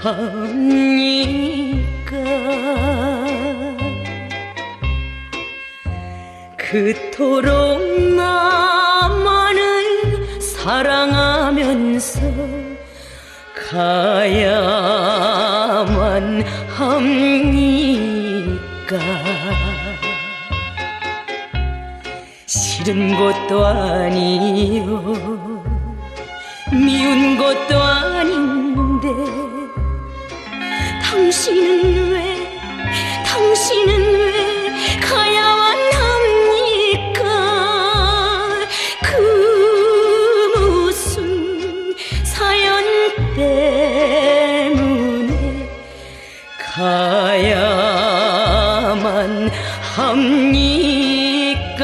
합니까? 그토록 나만을 사랑하면서 가야만 합니까? 싫은 것도 아니요 미운 것도 아닌데 당신은 왜 당신은 왜 가야만 합니까? 그 무슨 사연 때문에 가야만 합니까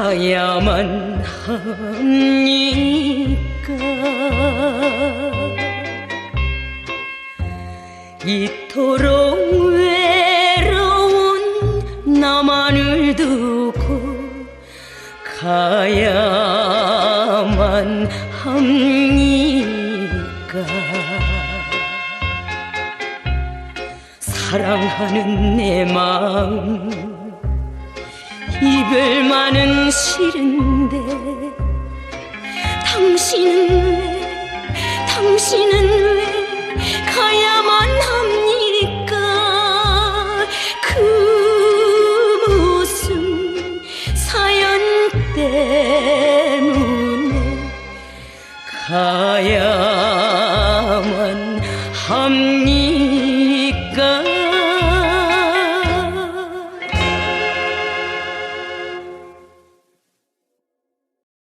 가야만 합니까. 이토록 외로운 나만을 두고 가야만 합니까? 사랑하는 내 마음 이별만은 싫은데. 당신은 왜 당신은 왜 가야만 합니까? 그 무슨 사연 때문에 가야만 합니까?